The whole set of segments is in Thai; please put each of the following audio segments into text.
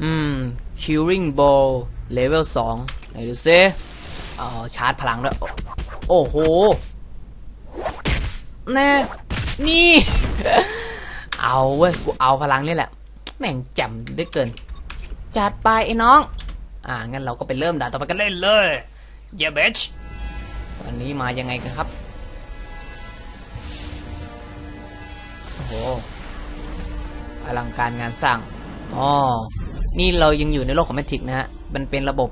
อืม Killing Ball Level 2ไหนดูซิเอาชาร์จพลังด้วย โอ้โห แน่ นี่ เอาเว้ย กูเอาพลังนี่แหละ แม่งแจ่มได้เกิน จัดไปไอ้น้อง อ่า งั้นเราก็ไปเริ่มด่านต่อไปกันเล่นเลยเยเบชตอนนี้มายังไงกันครับ โอ้โห อลังการงานสร้างอ๋อ นี่เรายังอยู่ในโลกของแมทริกนะฮะ มันเป็นระบบ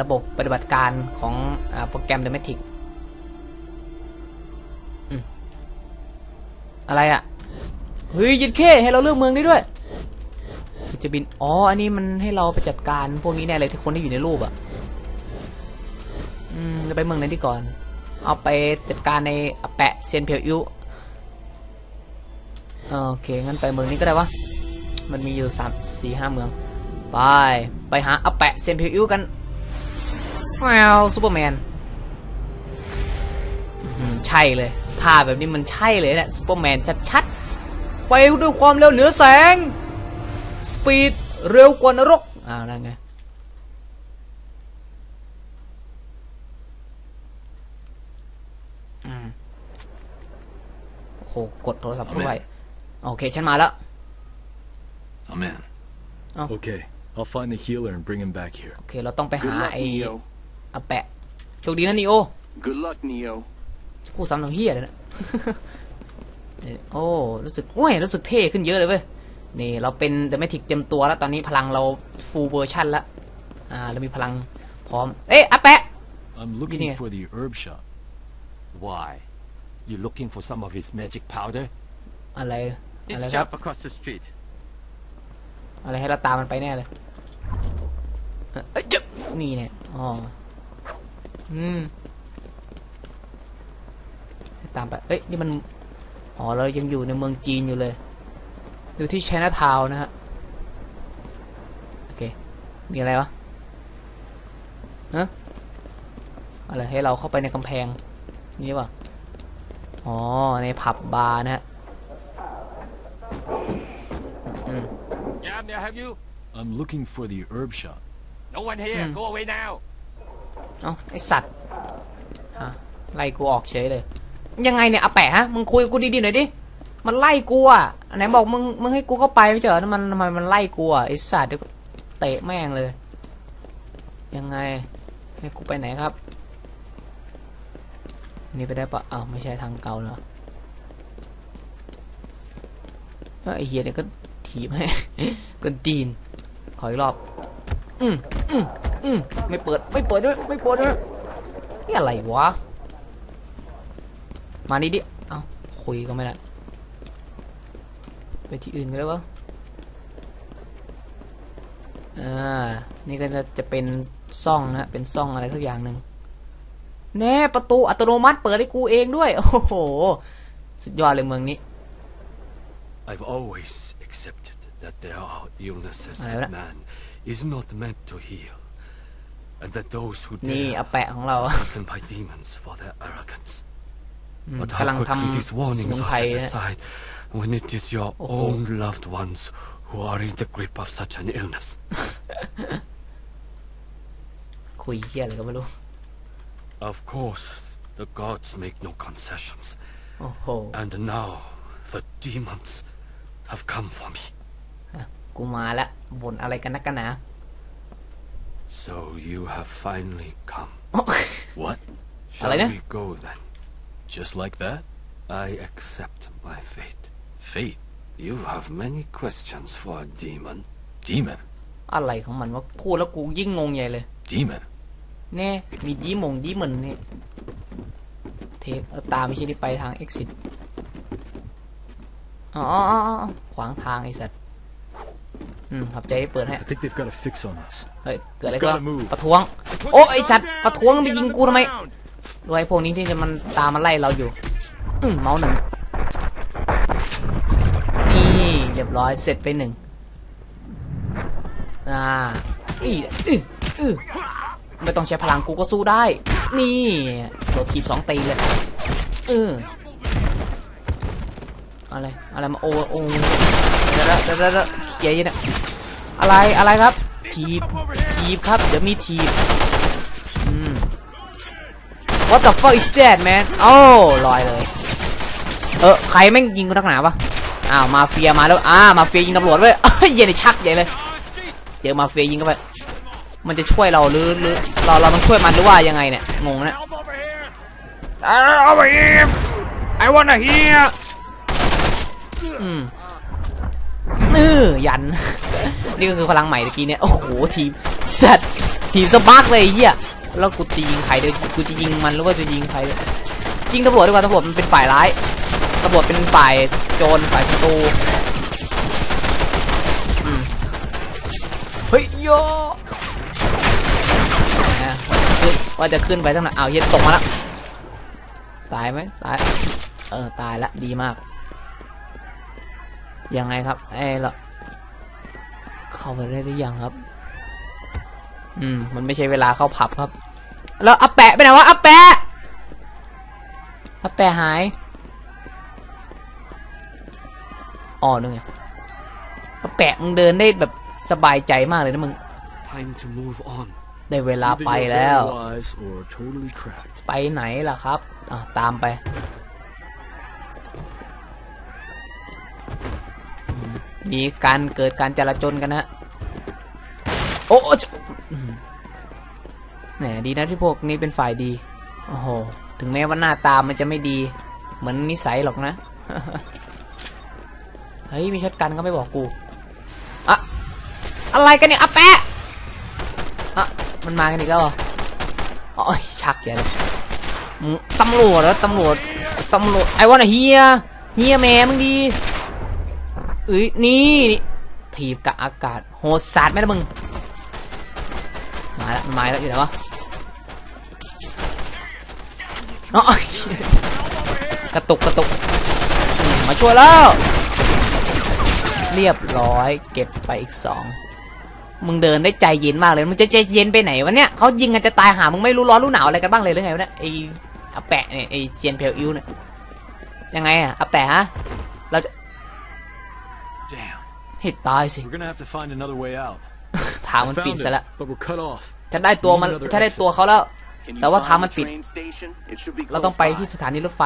ระบบปฏิบัติการของอโปรแกรม The Matrix อืมอะไรอะ่ะ เฮ้ยยิดเข้ให้เราเลือกเมืองได้ด้วยจะบิน อ๋อ อันนี้มันให้เราไปจัดการพวกนี้แน่เลยที่คนที่อยู่ในรูปอะ่ะ อืมจะไปเมืองไหนดีก่อน เอาไปจัดการในแปะเซียนเพียวอิวโอเค งั้นไปเมืองนี้ก็ได้วะ มันมีอยู่สามสี่ห้าเมือง ไป ไปหาอาแปะเซียนเพียวอิวกันแววซูเปอร์แมนอื้อหือใช่เลยท่าแบบนี้มันใช่เลยเนี่ยซูเปอร์แมนชัดๆ ไปด้วยความเร็วเหนือแสง สปีดเร็วกว่านรก อ้าวนั่นไงอืมโอ้โห กดโทรศัพท์เข้าไปโอเค ฉันมาแล้ว I'm in. Oh. Okay, I'll find the healer and bring him back here. โอเค เราต้องไป Good หา luck, ไอ้ Neo. อาแปะโชคดีนะนีโอ Good luck, Neo. พูดซ้ำทำเฮียเลยนะ เอ่อโอ้ รู้สึกโอ้ย รู้สึกเท่ขึ้นเยอะเลยเว้ย นี่เราเป็นเดอะแมทิกเต็มตัวแล้วตอนนี้พลังเราฟูลเวอร์ชันแล้วอ่า เรามีพลังพร้อม เอ๊ะอาแปะ I'm looking here. for the herb shop. Why? You looking for some of his magic powder? อะไร อะไร It's ครับ shop across the street. อะไรให้เราตามมันไปแน่เลยเอ่อเอ้ย จ๊บนี่เนี่ยอ๋ออืมให้ตามไปเอ้ยนี่มันอ๋อเรายังอยู่ในเมืองจีนอยู่เลย อยู่ที่ China Town นะฮะโอเค มีอะไรวะฮะอะไรให้เราเข้าไปในกำแพง นี่วะอ๋อ ในผับบาร์นะฮะอืม Yeah, may I have you? I'm looking for the herb shop. No one here. Hmm. Go away now. เอ้าไอสัตว์ฮะไล่กูออกเฉยเลย ยังไงเนี่ยอาแปะฮะมึงคุยกับกูดีๆหน่อยดิมันไล่กูอะอันไหนบอกมึงมึงให้กูเข้าไปไม่ใช่เหรอมันทำไมมันไล่กูอะไอสัตว์เดี๋ยวกูเตะแม่งเลย ยังไงให้กูไปไหนครับ นี่ไปได้ปะอ้าวไม่ใช่ทางเก่าเนาะเอ้ยไอเฮียเนี่ยก็ถีบให้กันตีนขออีกรอบ อืมอืมอืมไม่เปิด ไม่เปิดด้วย ไม่เปิดด้วย นี่อะไรวะ มานี่ดิ เอ้าคุยก็ไม่ได้ ไปที่อื่นกันเลยวะอ่า นี่ก็จะจะเป็นซ่องนะ เป็นซ่องอะไรสักอย่างหนึ่ง แน่ ประตูอัตโนมัติเปิดให้กูเองด้วย โอ้โห สุดยอดเลยเมืองนี้ I've always accepted that there are illnesses Allora. that man is not meant to heal, and that those who นี่ dare อาแปะของเรา are taken by demons for their arrogance. อืม But กำลั how ง quickly ทำ these ส warnings มุน are ไพร set นะ aside when it is your Oh. own loved ones who are in the grip of such an illness. คุยเฮียอะไรก็ไม่รู้ Of course, the gods make no concessions, โอ้โห and now the demons have come for me. กูมาแล้วบ่นอะไรกันนักกันหนา So you have finally come. What? Shall Alena? we go then? Just like that? I accept my fate. Fate? You have many questions for a demon. Demon? อะไรของมันวะพูดแล้วกูยิ่งงงใหญ่เลย Demon? แน่มีดีหมงดีเหมือนนี่เทปเอาตามไม่ใช่ที่ไปทาง exit อ๋ออ๋ออ๋ออ๋อขวางทางไอ้สัตว์ อืมขับใจให้เปิดให้ I think they've got a fix on us. เฮ้ย เกิดอะไร We've ก็ gotta move ประท้วง โอ้ไอสัตว์ประท้วงไปยิงกูทำไมด้วยพวกนี้ที่จะมันตามมาไล่เราอยู่อืมเมาส์หนึ่งนี่เรียบร้อยเสร็จไปหนึ่งอ่าอีอื้ออื้อไม่ต้องใช้พลังกูก็สู้ได้ นี่โดดทีบสองตีเลยเอออะไรอะไรมาโอโอเดี๋ยวเดี๋ยวเดี๋ยวเดี๋ยวเกียร์ยี่เนี่ยอะไรอะไรครับทีบทีบครับเดี๋ยวมีทีบอืม What the fuck is that man โอ้ลอยเลย เออใครแม่งยิงกูทักหนาปะอ้าวมาเฟียมาแล้วอ่ามาเฟียยิงตำรวจเว้ยเอ้ยเย็นชักใหญ่เลยเจอมาเฟียยิงเข้าไปมันจะช่วยเราหรือหรือเราเราต้องช่วยมันหรือว่ายังไงเนี่ยงงนะ over here I wanna hear อืม เออยัน นี่ก็คือพลังใหม่ตะกี้เนี่ย โอ้โห ทีมสัตว์ทีมสปาร์กเลยเฮียแล้วกูจะยิงใครเดี๋ยวกูจะยิงมันหรือว่าจะยิงใครยิงตำรวจดีกว่าตำรวจมันเป็นฝ่ายร้ายตำรวจเป็นฝ่ายโจรฝ่ายศัตรูเฮ้ยโยแหมขึ้นว่าจะขึ้นไปทั้งนั้นอ้าเฮียตกมาแล้วตายไหมตาย เออ ตายละ ดีมาก ยังไงครับไอ้ละเข้าไปได้หรือยังครับ อืม มันไม่ใช่เวลาเข้าผับครับ แล้วอาแปะไปไหนวะอาแปะอาแปะหายอ๋อนึงไงอาแปะมึงเดินได้แบบสบายใจมากเลยนะมึง Time to move on. ได้เวลา Either ไป you're แล้ว very wise or totally cracked. ไปไหนล่ะครับ อะ ตามไป มีการเกิดการจราจนกันนะโอ้โอ้จะอืมแหมดีนะที่พวกนี้เป็นฝ่ายดี โอ้โห ถึงแม้ว่าหน้าตามันจะไม่ดี เหมือนนิสัยหรอกนะ เฮ้ย มีช็อตกันก็ไม่บอกกูอะอะไรกันเนี่ยอะแปะอะมันมากันอีกแล้วเหรออ๋อชักใหญ่เลยตำรวจแล้วตำรวจตำรวจไอ้วะน่ะเฮียเฮียแม่มึงดี เอ้ยนี่นี่ถีบกับอากาศโหดสัตว์ไหมล่ะมึงมาแล้วมาแล้วอยู่ไหนวะเนาะกระตุกกระตุกมาช่วยแล้ว เรียบร้อย เก็บไปอีกสองมึงเดินได้ใจเย็นมากเลย มึงจะใจเย็นไปไหนวะเนี่ยเขายิงกันจะตายหา มึงไม่รู้ร้อนรู้หนาวอะไรกันบ้างเลยหรือไงวะเนี่ยไออาแปะเนี่ยไอเซียนเพลอิวเนี่ยยังไงอะอาแปะฮะ เราจะ ให้ตายสิ We're gonna have to find another way out. ทาง I มันปิด found ซะแล้ว it, but we're cut off. ฉันได้ตัวมันฉันได้ตัวเขาแล้ว Can you That was find how the it be- train station? It should be เราต้อง close ไป by. ที่สถานีรถไฟ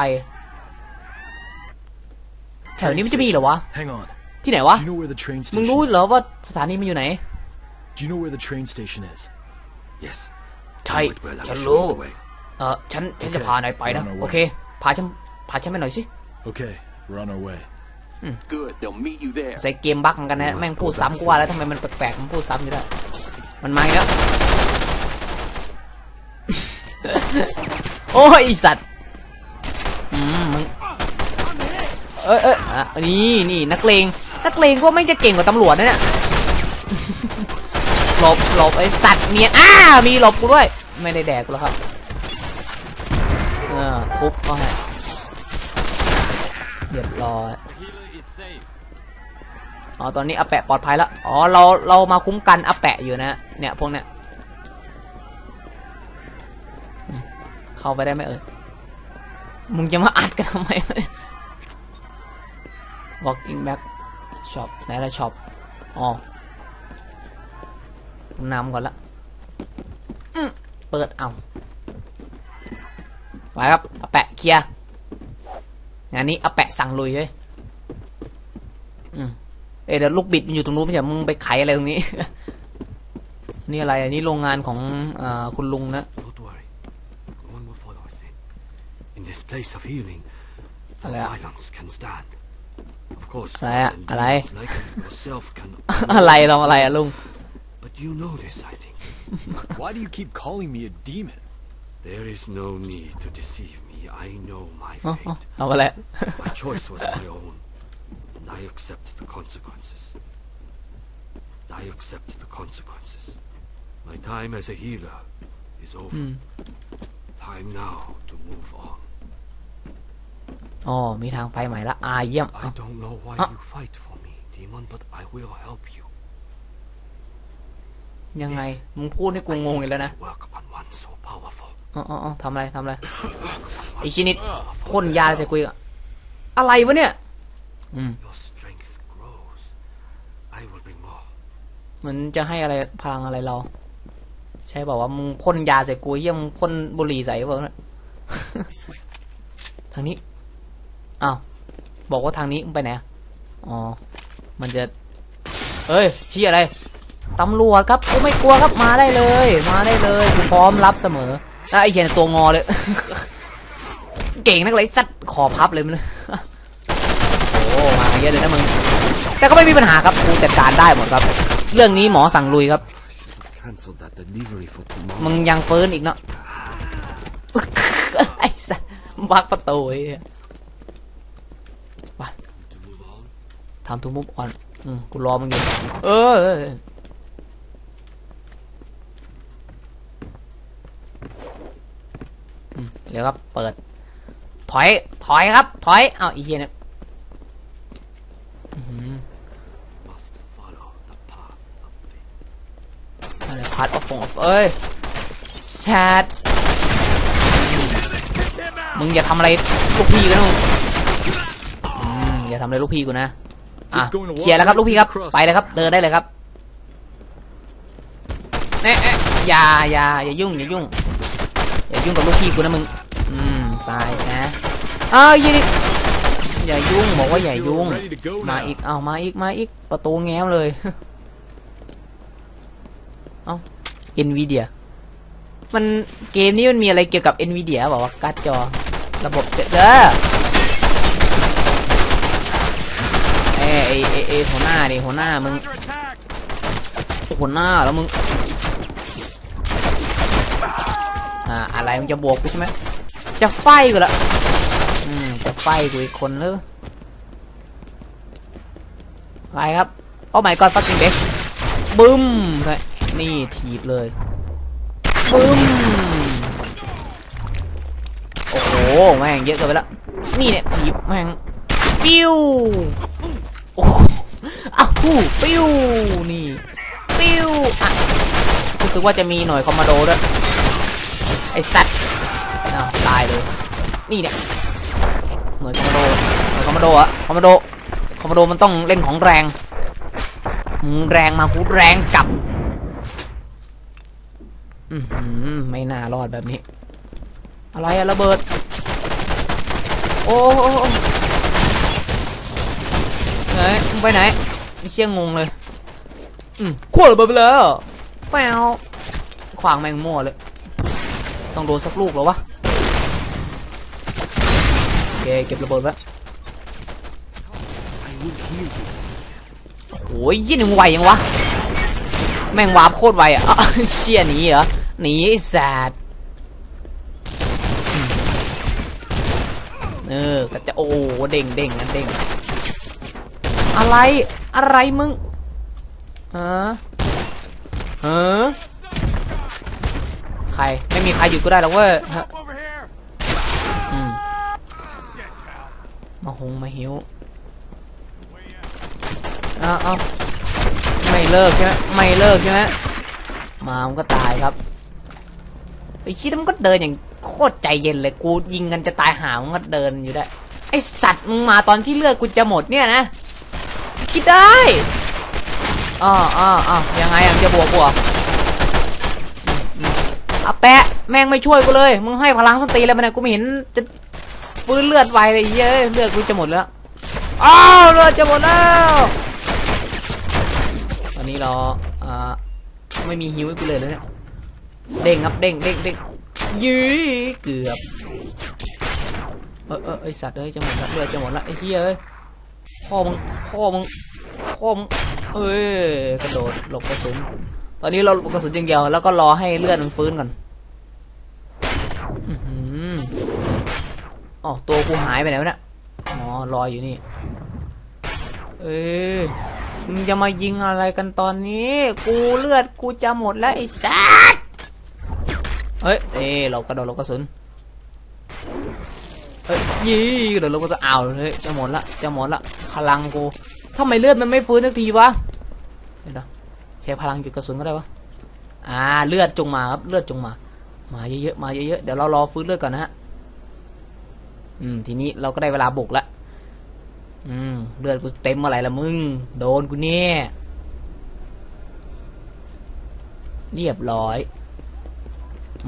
แถวนี้มันจะมีเหรอวะ Hang on. ที่ไหนวะ Do you know where the train มึง station รู้ is? เหรอว่าสถานีมันอยู่ไหน Do you know where the train station is? Yes. ใช่ Wait, well, I ฉัน will รู้ show you the way. เออฉันฉันจะ Okay, พานายไปนะ run away. โอเค พาฉัน พาฉันไปหน่อยสิ Okay, we're on our way. Good. They'll meet you there. ใส่เกมบั๊กเหมือนกันนะแม่งพูดซ้ำกูว่าแล้วทำไมมันแปลกๆมันพูดซ้ำอยู่ได้มันมาอีกแล้วโอ้ยไอ้สัตว์อืมมึงเอ้ยเอ้ยอะนี่นี่นักเลงนักเลงก็ไม่งจะเก่งกว่าตำรวจนะเนี่ยหลบหลบไอ้สัตว์เนียนอ้ามีหลบกูด้วย ไม่ได้แดกกูแล้วครับเออทุบก็ให้เรียบร้อย อ๋อตอนนี้อาแปะปลอดภัยแล้วอ๋อเราเรามาคุ้มกันอาแปะอยู่นะเนี่ยพวกเนี้ยเข้าไปได้ไหมเอ่ยมึงจะมาอัดกันทำไมวะเนี่ย walking back shop ไหนละ shop อ๋อนำก่อนละเปิดเอาไปครับอาแปะเคลียร์งานนี้อาแปะสั่งลุยเว้ย เอยเดี๋ยวลูกบิดมันอยู่ตรงนู้นไม่ใช่มึงไปไขอะไรตรงนี้ นี่อะไร อันนี้โรงงานของอาคุณลุงนะ Don't worry. No one will follow us in. In this place of healing, no อะไรอะ violence can stand. Of course, อะไรอะ gods and อะไร demons like yourself can. อะไรทำอะไรอะลุง But you know this, I think. Why do you keep calling me a demon? There is no need to deceive me. I know my อ๋ออ๋อ fate. เอาอะไร My choice was my own, and I accept the consequences. I accept the consequences. My time as a healer is over. Hmm. Time now to move on. อ๋อมีทางไปใหม่ละอาเยี่ยม I เอ้า don't know why Huh? you fight for me, demon, but I will help you. ยังไง มึงพูดให้กูงงอีกแล้วนะ I work upon one so powerful. อ๋ออ๋ออ๋อทำอะไรทำอะไรไอชินิดพ่นยาใส่กูอีกอะอะไรวะเนี่ย อืม Your strength grows. I will bring more. เหมือนจะให้อะไรพลังอะไรเรา ใช่บอกว่ามึงพ่นยาใส่กูเฮียมึงพ่นบุหรี่ใส่กูเปล่าเนี่ยทางนี้อ้าวบอกว่าทางนี้มึงไปไหนอ๋อมันจะ เอ้ยเฮียอะไรตำรวจครับกูไม่กลัวครับมาได้เลย มาได้เลยกูพร้อมรับเสมอแล้ไอ้เฮียตัวงอเลย เก่งนักเลยสัตว์คอพับเลยมันโอ้มาเยอะเลยนะมึงแต่ก็ไม่มีปัญหาครับกูจัดการได้หมดครับ เรื่องนี้หมอสั่งลุยครับ Cancel that delivery for tomorrow. มึงยังเฟิร์นอีกเนาะไอ้สัสบักประตูไอ้เหี้ยไป To move on. ทำทูมุฟออนอืมกูรอมึงอยู่เออเออเอออืมเดี๋ยวครับ เปิด ถอย ถอยครับ ถอย เอาอีเหี้ยเนี่ยอื้อหือ Must follow the path of fate. อะไรพาร์ทออฟฟ งออฟเอ้ยแชทมึงอย่าทำอะไรลูกพี่กันนะมึงอืมอย่าทำอะไรลูกพี่กูนะอะ Just going to walk เคลียร์แล้วครับลูกพี่ครับ across. ไปเลยครับเดินได้เลยครับเอ๊ะเอ๊ะอย่าอย่าอย่ายุ่งอย่ายุ่งอย่ายุ่งกับลูกพี่กูนะมึงอืมตายซะอ้าวยี่นี่อย่ายุ่งบอกว่าอย่า You're ยุ่ง ready to go มา now. อีกเอามาอีกมาอีกประตูแง้มเลย เอา เอ็นวีเดียมันเกมนี้มันมีอะไรเกี่ยวกับ NVIDIA บอกว่าการ์ดจอระบบเซ็ตเด้อเอ้ไอไอไอหัวหน้าดิหัวหน้ามึงหัวหน้าแล้วมึงอ่าอะไรมึงจะบวกกูใช่ไหมจะไฟกูละอืมจะไฟกูอีกคนเลยไปครับโอ้ my god fucking best บึ้ม นี่ถีบเลยปึ้มโอ้โหแม่งเยอะเกินไปแล้วนี่เนี่ยถีบแม่งปิ้วโอ้อ้าวฮู้ปิ้วนี่ปิ้วอะรู้สึกว่าจะมีหน่วยคอมมานโดด้วยไอสัตว์อ้าตายเลยนี่เนี่ยหน่วยคอมมานโดหน่วยคอมมานโดอะคอมมานโดคอมมานโดมันต้องเล่นของแรงแรงมากูแรงกลับ อือไม่น่ารอดแบบนี้ อะไรอะระเบิด โอ้ไหนไปไหนไม่เชี่ยงงเลยอืมขั้วระเบิดไปแล้วแฟวขวางแมงมั่วเลย ต้องโดนสักลูกแล้ววะโอเคเก็บระเบิดไว้โอ้โหยี่งไวยังวะ แม่งวาร์ปโคตรไวอะเชี่ยนี้เหรอ หนีไอ้แซดอืมเออก็จะโอ้เด้งเด้งนะเด้งอะไรอะไรมึงฮะฮะใครไม่มีใครอยู่ก็ได้หรอกเว้ยมมาหงมาหิวเอาเอาไม่เลิกใช่ไหมไม่เลิกใช่ไหมมามันก็ตายครับ ไอ้ชิดมันก็เดินอย่างโคตรใจเย็นเลยกูยิงกันจะตายหามันก็เดินอยู่ได้ไอสัตว์มึงมาตอนที่เลือดกูจะหมดเนี่ยนะคิดได้อ๋ออ๋อยังไงอะมึงจะบวกกูเออืมอืมอะแปะแม่งไม่ช่วยกูเลยมึงให้พลังส้ตีแล้วมันยกูไม่เห็นจะฟื้นเลือดไวเลยเย้ยเลือดกูจะหมดแล้วอ้าวเลือดจะหมดแล้วตอนนี้เราอ่าไม่มีฮิวให้กูเลยเลยเนี่ย เด้งครับเด้งเด้งเด้งยื้อเกือบเออเออไอสัตว์เอ้ยจะหมดละเลือดจะหมดละไอ้เหี้ยเอ้ยพ่อมึงพ่อมึงพ่อมึงเอ้ยกระโดดหลบกระสุน ตอนนี้เราหลบกระสุนอย่างเดียวแล้วก็รอให้เลือดมันฟื้นก่อนอื้อหืออ๋อตัวกูหายไปไหนวะเนี่ยอ๋อลอยอยู่นี่ เอ้ยมึงจะมายิงอะไรกันตอนนี้ กูเลือดกูจะหมดแล้วไอ้สัส เฮ้ยเอ้เรากระโดดเรากระสุนเอ้ยยี่กระโดดเราก็จะเอาวเฮ้ยจะหมดละจะหมดละพลังกูทำไมเลือดมันไม่ฟื้นสักทีวะเดี๋ยวนะใช้พลังจุดกระสุนก็ได้วะอ่าเลือดจงมาครับเลือดจงมา มาเยอะๆมาเยอะๆเดี๋ยวเรารอฟื้นเลือดก่อนนะฮะอืมทีนี้เราก็ได้เวลาบุกละอืมเลือดกูเต็มเมื่อไหร่ละมึง โดนกูเนี่ยเรียบร้อย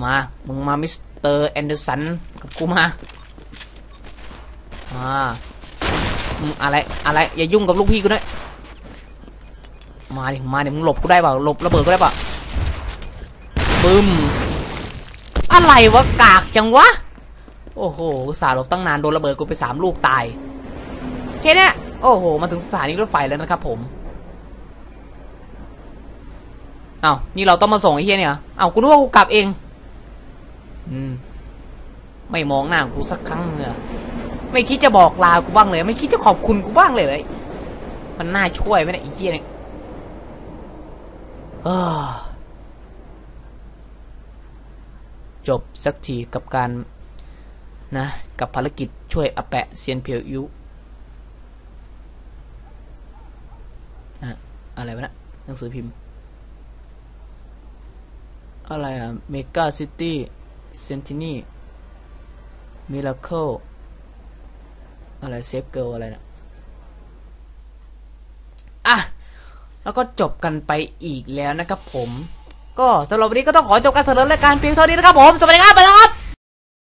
มา มึงมามิสเตอร์แอนเดอร์สันกับกูมามาอะไรอะไรอย่ายุ่งกับลูกพี่กูด้วยมาดิมาดิมึงหลบกูได้เปล่าหลบระเบิดกูได้เปล่าปึ้มอะไรวะกากจังวะโอ้โหสาห์หลบตั้งนานโดนระเบิดกูไปสามลูกตายแค่เนี้ยโอ้โหมาถึงสถานีรถไฟแล้วนะครับผมเอ้านี่เราต้องมาส่งไอ้เฮียเนี่ยเหรออ้ากูนึกว่ากูกลับเอง อืม ไม่มองหน้ากูสักครั้งเลยไม่คิดจะบอกลากูบ้างเลย ไม่คิดจะขอบคุณกูบ้างเลยเลย มันน่าช่วยไหมเนี่ยไอ้เฮียเนี่ยเออจบสักทีกับการนะกับภารกิจช่วยอาแปะเซียนเพียวอิวอะอะไรวะนะหนังสือพิมพ์ อะไรอะเมกาซิตี้ เซนตินีมิราเคิลอะไรเซฟเกิลอะไรนะอะ แล้วก็จบกันไปอีกแล้วนะครับผม ก็สำหรับวันนี้ก็ต้องขอจบการเสนอรายการเพียงเท่านี้นะครับผม สวัสดีครับไปแล้วครับ